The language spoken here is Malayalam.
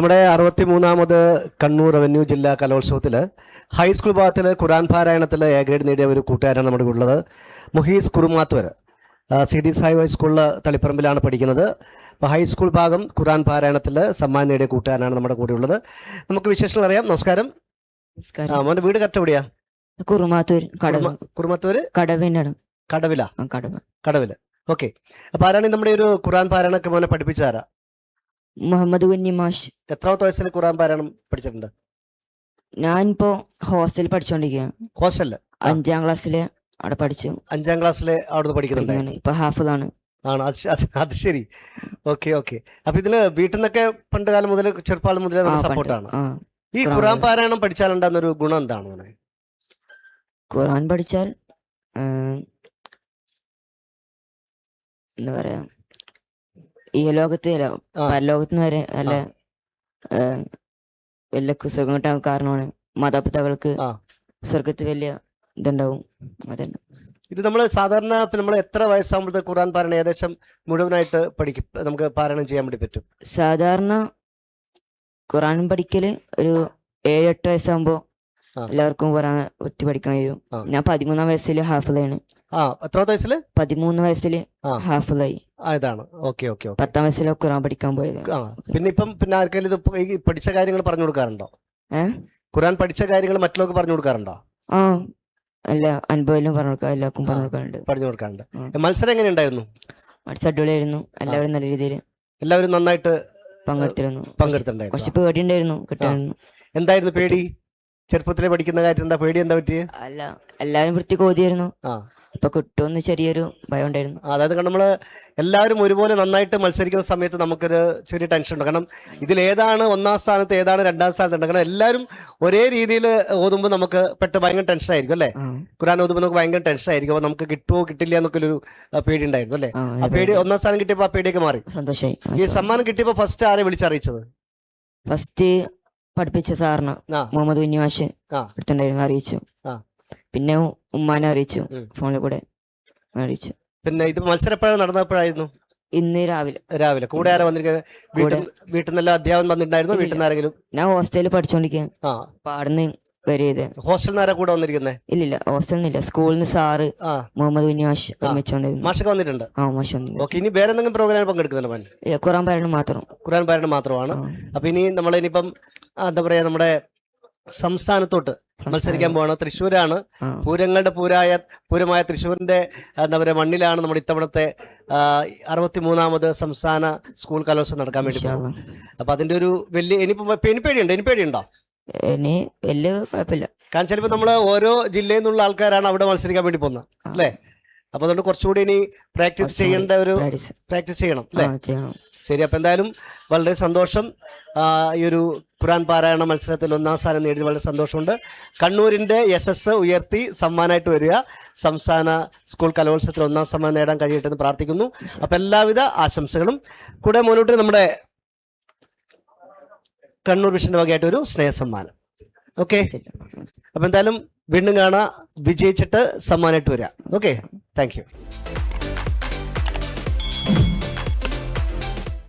നമ്മുടെ അറുപത്തി മൂന്നാമത് കണ്ണൂർ റവന്യൂ ജില്ലാ കലോത്സവത്തിൽ ഹൈസ്കൂൾ ഭാഗത്തിൽ ഖുറാൻ പാരായണത്തിൽ എ ഗ്രേഡ് നേടിയ ഒരു കൂട്ടുകാരാണ് നമ്മുടെ കൂടെ ഉള്ളത്. മുഹീസ് കുറുമാത്തൂർ സി ഡി സായി ഹൈസ്കൂളിൽ തളിപ്പറമ്പിലാണ് പഠിക്കുന്നത്. അപ്പോൾ ഹൈസ്കൂൾ ഭാഗം ഖുറാൻ പാരായണത്തിൽ സമ്മാനം നേടിയ കൂട്ടുകാരനാണ് നമ്മുടെ കൂടെ ഉള്ളത്. നമുക്ക് വിശേഷങ്ങൾ അറിയാം. നമസ്കാരം. ആ നമസ്കാരം മോന്റെ വീട് കറക്റ്റ് എവിടെയാ? കുറുമാത്തൂർ കടവ്. കുറുമ- കുറുമത്തൂര് കടവിനാണ്. കടവില? ആ, കടവ്. കടവിൽ. ഓക്കെ. അപ്പോൾ ആരാണ് നമ്മുടെ ഒരു ഖുറാൻ പാരായണമൊക്കെ മോനെ പഠിപ്പിച്ചാരാ മുഹമ്മദ് കുഞ്ഞി മാഷ്. എത്രാമത്തെ വയസ്സിൽ ഖുറാൻ പാരായണം പഠിച്ചിട്ടുണ്ട്? ഞാനിപ്പോ ഹോസ്റ്റലിൽ പഠിച്ചോണ്ടിരിക്കുകയാണ്. ഹോസ്റ്റലിൽ? അഞ്ചാം ക്ലാസ്സിൽ അവിടെ പഠിച്ചു. അഞ്ചാം ക്ലാസ്സിൽ അവിടെ പഠിക്കുന്നുണ്ട്. ഇപ്പൊ ഹാഫ് ആണ്? അത് ശ- അത് അത് ശരി. Okay okay. അപ്പൊ ഇതിൽ വീട്ടിൽ നിന്നൊക്കെ പണ്ട് കാലം മുതൽ ചെറുപ്പാലം മുതലേ നല്ല സപ്പോർട്ടാണ് ആ. ഈ ഖുറാൻ ഖുറാൻ പാരായണം. പഠിച്ചാലുണ്ടാകുന്ന ഒരു ഗുണം എന്താണ് മോനെ? ഖുർആൻ പഠിച്ചാൽ എന്താ പറയാ? ഈ ലോകത്ത് അല്ല. പരലോകത്തിന് വരെ നല്ല ആ, വലിയ സുഖം കിട്ടാൻ കാരണമാണ്. മാതാപിതാക്കൾക്ക് സ്വർഗത്ത് വലിയ ഇതുണ്ടാവും. അതന്നെ. ഇത് നമ്മൾ സാധാരണ നമ്മൾ എത്ര വയസ്സാകുമ്പോഴത്തെ ഖുറാൻ പാരായണം ഏകദേശം മുഴുവനായിട്ട് പഠിക്കും? നമുക്ക് പാരായണം ചെയ്യാൻ വേണ്ടി പറ്റും. സാധാരണ ഖുറാൻ പഠിക്കൽ ഒരു ഏഴെട്ട് വയസ്സാകുമ്പോൾ. എല്ലാവർക്കും കുറാൻ ഒത്തി പഠിക്കാൻ കഴിയും. ഞാൻ പതിമൂന്നാം വയസ്സിൽ ഹാഫിളാണ് ആ എത്രാമത്തെ വയസ്സിൽ പതിമൂന്ന് വയസ്സിൽ. ഹാഫിളായി. ഇതാണ്. ഓക്കെ ഓക്കെ പത്താം വയസ്സിൽ ഖുറാൻ പഠിക്കാൻ പോയത്. പിന്നെ ഇപ്പം പിന്നെ ആർക്കെങ്കിലും ഇത് പഠിച്ച കാര്യങ്ങൾ പറഞ്ഞു കൊടുക്കാറുണ്ടോ? ഖുറാൻ പഠിച്ച കാര്യങ്ങൾ മറ്റുള്ളവർക്ക് പറഞ്ഞു കൊടുക്കാറുണ്ടോ? ആ അല്ല അനുഭവം പറഞ്ഞു കൊടുക്കാം എല്ലാവർക്കും പറഞ്ഞു കൊടുക്കാറുണ്ട്. പറഞ്ഞു കൊടുക്കാറുണ്ട്. മത്സരം എങ്ങനെ ഉണ്ടായിരുന്നു മത്സരം അടിപൊളിയായിരുന്നു. എല്ലാവരും നല്ല രീതിയിൽ എല്ലാവരും നന്നായിട്ട് പങ്കെടുത്തിരുന്നു. പങ്കെടുത്തിട്ടുണ്ടായിരുന്നു. കുറച്ച് പേടി ഉണ്ടായിരുന്നു കിട്ടായിരുന്നു എന്തായിരുന്നു പേടി? ചെറുപ്പത്തിലെ പഠിക്കുന്ന കാര്യം എന്താ? പേടി എന്താ പറ്റിയത് അല്ല എല്ലാവരും വൃത്തി കോതിയായിരുന്നു. ആ. അപ്പൊ കിട്ടുമെന്ന് ചെറിയൊരു ഭയം ഉണ്ടായിരുന്നു. അതായത് കാരണം നമ്മൾ എല്ലാവരും ഒരുപോലെ നന്നായിട്ട് മത്സരിക്കുന്ന സമയത്ത് നമുക്കൊരു ചെറിയ ടെൻഷൻ ഉണ്ട്. കാരണം ഇതിൽ ഏതാണ് ഒന്നാം സ്ഥാനത്ത് ഏതാണ് രണ്ടാം സ്ഥാനത്ത് ഉണ്ട്. കാരണം എല്ലാവരും ഒരേ രീതിയിൽ ഓതുമ്പോൾ നമുക്ക് പെട്ട് ഭയങ്കര ടെൻഷൻ ആയിരിക്കും അല്ലേ? ഖുരാൻ ഖുറാൻ ഓതുമ്പോൾ നമുക്ക് ഭയങ്കര ടെൻഷൻ ആയിരിക്കും. അപ്പോൾ നമുക്ക് കിട്ടുമോ കിട്ടില്ല എന്നൊക്കെ ഒരു പേടി ഉണ്ടായിരുന്നു അല്ലേ? ആ ആ പേടി ഒന്നാം സ്ഥാനം കിട്ടിയപ്പോൾ ആ പേടിയൊക്കെ മാറി. സന്തോഷമായി ഈ സമ്മാനം കിട്ടിയപ്പോൾ ഫസ്റ്റ് ആരെ വിളിച്ചറിയിച്ചത്? ഫസ്റ്റ് പഠിപ്പിച്ച സാറിന് ആ. മുഹമ്മദ് കുഞ്ഞുമാഷ് ആ. അടുത്തുണ്ടായിരുന്നു അറിയിച്ചു. ആ. പിന്നെ ഉമ്മാനെ അറിയിച്ചു ഉം. ഫോണിൽ കൂടെ അറിയിച്ചു. പിന്നെ ഇത് മത്സരം എപ്പോഴാണ് നടന്നപ്പോഴായിരുന്നു? ഇന്ന് രാവിലെ. രാവിലെ. കൂടെ ആരാ വന്നിരിക്കുന്നത് വീട്ടിൽ വീട്ടിൽ നിന്നെല്ലാം അധ്യാപൻ വന്നിട്ടുണ്ടായിരുന്നു. വീട്ടിൽ നിന്ന് ആരെങ്കിലും? ഞാൻ ഹോസ്റ്റലിൽ പഠിച്ചോണ്ടിരിക്കുകയാണ് ആ. പാടുന്ന് വരിയത് ഹോസ്റ്റലിൽ നിന്ന് ആരാ കൂടെ വന്നിരിക്കുന്നത് ഇല്ലില്ല ഹോസ്റ്റലിൽ നിന്നില്ല. സ്കൂളിൽ നിന്ന് സാറ് ആ. മുഹമ്മദ് കുഞ്ഞുമാഷ് ഒരുമിച്ച് വന്നിരുന്നു. മാഷൊക്കെ വന്നിട്ടുണ്ട്? ആ മാഷ് വന്നിരുന്നു. ഓക്കെ ഇനി വേറെ എന്തെങ്കിലും പ്രോഗ്രാമിൽ പങ്കെടുക്കുന്നുണ്ട് മോൻ? ഇല്ല, ഖുറാൻ പാരായണം മാത്രം. ഖുർആൻ പാരായണം മാത്രമാണ്. ആ. അപ്പൊ ഇനി നമ്മൾ ഇനിയിപ്പം ആ, എന്താ പറയാ നമ്മുടെ സംസ്ഥാനത്തോട്ട് മത്സരിക്കാൻ പോവാണ്. തൃശ്ശൂരാണ്. ആ. പൂരങ്ങളുടെ പൂരായ പൂരമായ തൃശ്ശൂരിന്റെ ആ, എന്താ പറയാ മണ്ണിലാണ് നമ്മുടെ ഇത്തവണത്തെ അറുപത്തി മൂന്നാമത് സംസ്ഥാന സ്കൂൾ കലോത്സവം നടക്കാൻ വേണ്ടി പോകുന്നത്. അപ്പൊ അതിന്റെ ഒരു വലിയ ഇനിയിപ്പോ ഇനി പേടിയുണ്ടോ ഇനി പേടിയുണ്ടോ ഇനി വലിയ കുഴപ്പമില്ല. കാരണം ചിലപ്പോൾ നമ്മൾ ഓരോ ജില്ലയിൽ നിന്നുള്ള ആൾക്കാരാണ് അവിടെ മത്സരിക്കാൻ വേണ്ടി പോകുന്നത്. അല്ലേ? അപ്പൊ അതുകൊണ്ട് കുറച്ചുകൂടി ഇനി പ്രാക്ടീസ് ചെയ്യേണ്ട ഒരു പ്രാക്ടീസ്. ചെയ്യണം അല്ലേ? ശരി അപ്പൊ എന്തായാലും വളരെ സന്തോഷം. ഈ ഒരു ഖുറാൻ പാരായണ മത്സരത്തിൽ ഒന്നാം സ്ഥാനം നേടിയത് വളരെ സന്തോഷമുണ്ട്. കണ്ണൂരിന്റെ യശസ് ഉയർത്തി സമ്മാനമായിട്ട് വരിക. സംസ്ഥാന സ്കൂൾ കലോത്സവത്തിൽ ഒന്നാം സമ്മാനം നേടാൻ കഴിയട്ടെ എന്ന് പ്രാർത്ഥിക്കുന്നു അപ്പൊ എല്ലാവിധ ആശംസകളും. കൂടെ മുന്നോട്ട് നമ്മുടെ കണ്ണൂർ വിഷന്റെ വകയായിട്ട് ഒരു സ്നേഹസമ്മാനം. ഓക്കെ അപ്പൊ എന്തായാലും വീണ്ടും കാണാ. വിജയിച്ചിട്ട് സമ്മാനമായിട്ട് വരാം. Okay thank you